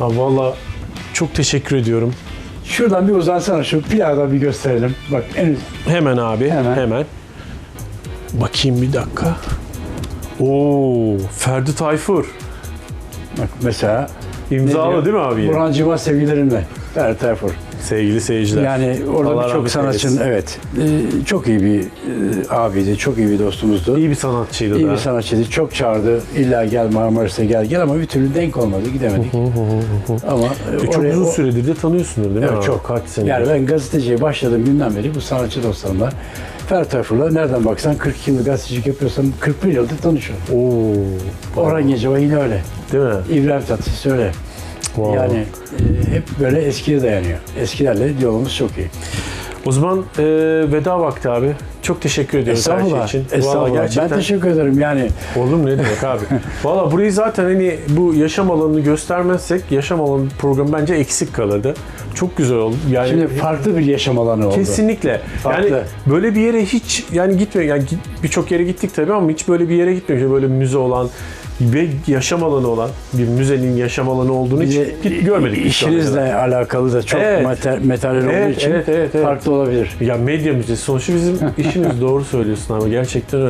Abi valla çok teşekkür ediyorum. Şuradan bir uzansana şu plağda bir gösterelim. Bak en Hemen abi, Hemen. hemen. Bakayım bir dakika. Oo, Ferdi Tayfur. bak mesela İmzalı değil mi abi? yine? Burhancıma sevgilerimle. Ferdi Tayfur. Sevgili seyirciler. Yani orada birçok sanatçının evet e, çok iyi bir e, abiydi, çok iyi bir dostumuzdu. İyi bir sanatçıydı İyi da. bir sanatçıydı. Çok çağırdı. İlla gel Marmaris'e gel gel ama bir türlü denk olmadı. Gidemedik. ama e, E, çok oraya- uzun o- süredir de tanıyorsundur değil mi? Evet abi? çok. Kaç sene? Yani ben gazeteciye başladığım günden beri bu sanatçı dostlarımla Ferdi Tayfur'la nereden baksan 40 yıllık gazetecilik yapıyorsam 41 yıldır tanışıyorum. Oo, Orhan Gencebay yine öyle. değil mi? İbrahim Tatlıses öyle. Wow. Yani e, hep böyle eskiye dayanıyor. Eskilerle diyalogumuz çok iyi. O zaman e, veda vakti abi. Çok teşekkür ediyoruz her şey Estağfurullah. için. Vallahi Estağfurullah. gerçekten. Ben teşekkür ederim. Yani Olur mu ne demek abi? Valla burayı zaten hani bu yaşam alanını göstermezsek yaşam alanı programı bence eksik kalırdı. Çok güzel oldu. Yani şimdi farklı bir yaşam alanı oldu. Kesinlikle. Farklı. Yani böyle bir yere hiç yani gitmiyor. Yani birçok yere gittik tabii ama hiç böyle bir yere gitmiyor. Böyle müze olan ve yaşam alanı olan bir müzenin yaşam alanı olduğunu hiç git- görmedik. İşinizle alakalı da çok Evet. mater, materyal olduğu Evet, için evet, evet, evet. farklı olabilir. Ya medya müzesi sonuçta bizim işimiz doğru söylüyorsun ama gerçekten öyle.